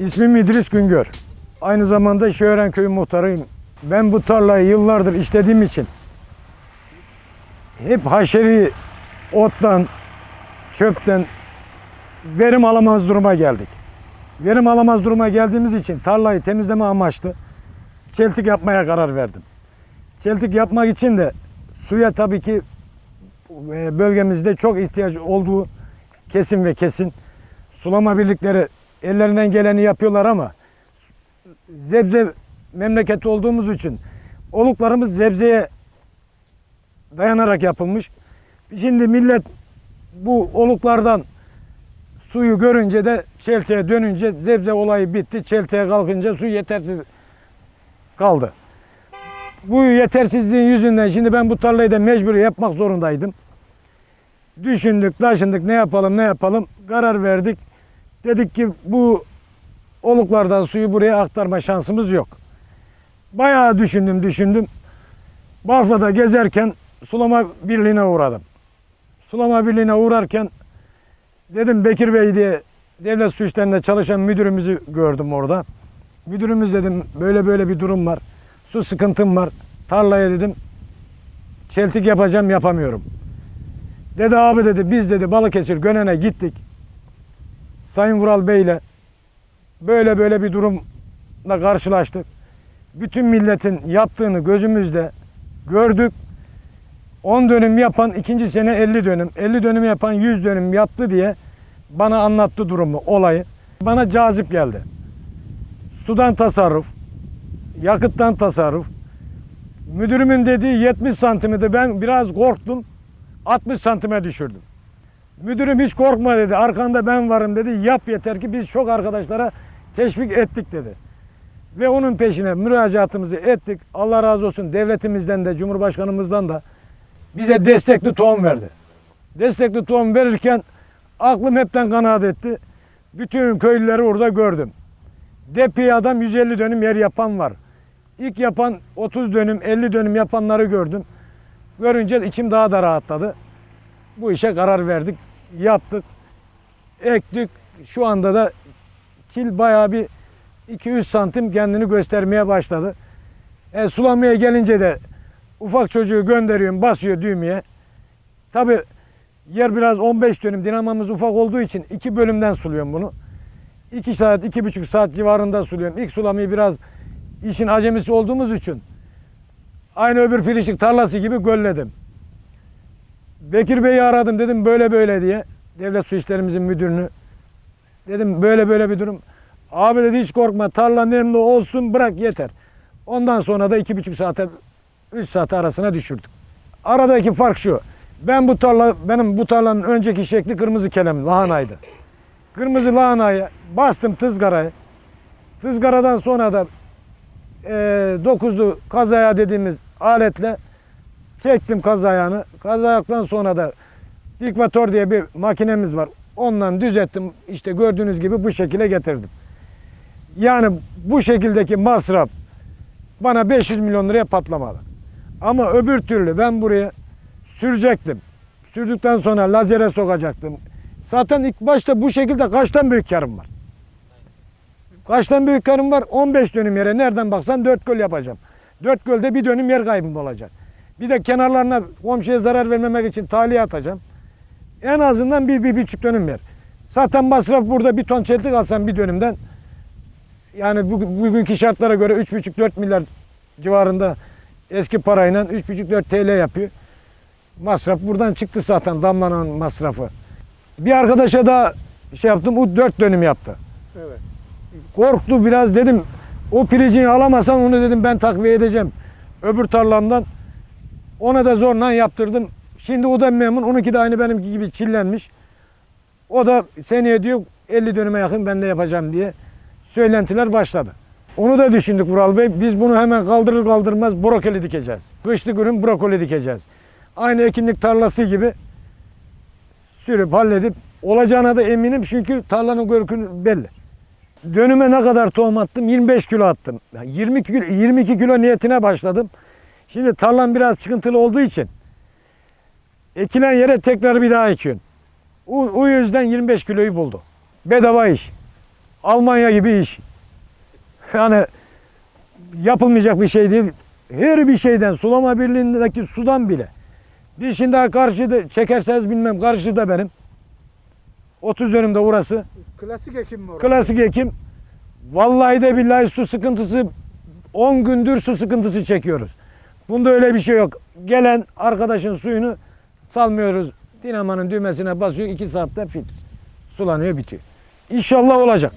İsmim İdris Güngör. Aynı zamanda Şöğren Köyü muhtarıyım. Ben bu tarlayı yıllardır işlediğim için hep haşeri ottan, çöpten verim alamaz duruma geldik. Verim alamaz duruma geldiğimiz için tarlayı temizleme amaçlı çeltik yapmaya karar verdim. Çeltik yapmak için de suya tabii ki e, bölgemizde çok ihtiyaç olduğu kesin ve kesin. Sulama birlikleri ellerinden geleni yapıyorlar ama zebze memleketi olduğumuz için oluklarımız zebzeye dayanarak yapılmış. Şimdi millet bu oluklardan suyu görünce de çelteye dönünce zebze olayı bitti. Çelteye kalkınca su yetersiz kaldı. Bu yetersizliğin yüzünden şimdi ben bu tarlayı da mecbur yapmak zorundaydım. Düşündük, taşındık ne yapalım ne yapalım karar verdik. Dedik ki bu oluklardan suyu buraya aktarma şansımız yok. Bayağı düşündüm düşündüm. Bafra'da gezerken sulama birliğine uğradım. Sulama birliğine uğrarken dedim Bekir Bey diye devlet su çalışan müdürümüzü gördüm orada. Müdürümüz dedim böyle böyle bir durum var. Su sıkıntım var. Tarlaya dedim çeltik yapacağım yapamıyorum. Dedi abi dedi biz dedi Balıkesir Gönen'e gittik. Sayın Vural Bey'le böyle böyle bir durumla karşılaştık. Bütün milletin yaptığını gözümüzde gördük. 10 dönüm yapan ikinci sene 50 dönüm, 50 dönüm yapan 100 dönüm yaptı diye bana anlattı durumu, olayı. Bana cazip geldi. Sudan tasarruf, yakıttan tasarruf. Müdürümün dediği 70 santimdi. Ben biraz korktum. 60 santime düşürdüm. Müdürüm hiç korkma dedi. Arkanda ben varım dedi. Yap yeter ki biz çok arkadaşlara teşvik ettik dedi. Ve onun peşine müracaatımızı ettik. Allah razı olsun devletimizden de Cumhurbaşkanımızdan da bize destekli tohum verdi. Destekli tohum verirken aklım hepten kanaat etti. Bütün köylüleri orada gördüm. Depi adam 150 dönüm yer yapan var. İlk yapan 30 dönüm 50 dönüm yapanları gördüm. Görünce içim daha da rahatladı. Bu işe karar verdik. Yaptık. Ektik. Şu anda da kil bayağı bir 200 santim kendini göstermeye başladı. E, sulamaya gelince de ufak çocuğu gönderiyorum basıyor düğmeye. Tabi yer biraz 15 dönüm dinamamız ufak olduğu için iki bölümden suluyorum bunu. 2 saat, iki buçuk saat civarında suluyorum. İlk sulamayı biraz işin acemisi olduğumuz için aynı öbür pirişik tarlası gibi gölledim. Bekir Bey'i aradım dedim böyle böyle diye. Devlet Su İşlerimizin müdürünü. Dedim böyle böyle bir durum. Abi dedi hiç korkma tarla nemli olsun bırak yeter. Ondan sonra da iki buçuk saate, üç saat arasına düşürdük. Aradaki fark şu. Ben bu tarla, benim bu tarlanın önceki şekli kırmızı kelem, lahanaydı. Kırmızı lahanayı bastım tızgarayı. Tızgaradan sonra da e, dokuzlu kazaya dediğimiz aletle çektim kazayağını. Kazayaktan sonra da dikvatör diye bir makinemiz var. Ondan düzelttim. İşte gördüğünüz gibi bu şekilde getirdim. Yani bu şekildeki masraf bana 500 milyon liraya patlamalı. Ama öbür türlü ben buraya sürecektim. Sürdükten sonra lazere sokacaktım. Zaten ilk başta bu şekilde kaçtan büyük karım var? Kaçtan büyük karım var? 15 dönüm yere nereden baksan 4 göl yapacağım. 4 gölde bir dönüm yer kaybım olacak. Bir de kenarlarına komşuya zarar vermemek için tahliye atacağım. En azından bir, bir buçuk dönüm yer. Zaten masraf burada bir ton çeltik alsam bir dönümden yani bu, bugünkü şartlara göre 3,5-4 milyar civarında eski parayla 3,5-4 TL yapıyor. Masraf buradan çıktı zaten damlanan masrafı. Bir arkadaşa da şey yaptım o 4 dönüm yaptı. Evet. Korktu biraz dedim o pirincini alamasan onu dedim ben takviye edeceğim. Öbür tarlamdan ona da zorla yaptırdım. Şimdi o da memnun. Onunki de aynı benimki gibi çillenmiş. O da seneye diyor 50 dönüme yakın ben de yapacağım diye söylentiler başladı. Onu da düşündük Vural Bey. Biz bunu hemen kaldırır kaldırmaz brokoli dikeceğiz. Kışlık ürün brokoli dikeceğiz. Aynı ekinlik tarlası gibi sürüp halledip olacağına da eminim çünkü tarlanın görkünü belli. Dönüme ne kadar tohum attım? 25 kilo attım. Yani 20 kilo, 22 kilo niyetine başladım. Şimdi tarlam biraz çıkıntılı olduğu için ekilen yere tekrar bir daha ekiyorsun. O, o yüzden 25 kiloyu buldu. Bedava iş. Almanya gibi iş. Yani yapılmayacak bir şey değil. Her bir şeyden sulama birliğindeki sudan bile. Bir şimdi daha karşıda çekerseniz bilmem karşıda benim. 30 dönümde orası. Klasik ekim mi orası? Klasik ekim. Vallahi de billahi su sıkıntısı 10 gündür su sıkıntısı çekiyoruz. Bunda öyle bir şey yok. Gelen arkadaşın suyunu salmıyoruz. Dinamanın düğmesine basıyor 2 saatte fit. Sulanıyor bitiyor. İnşallah olacak.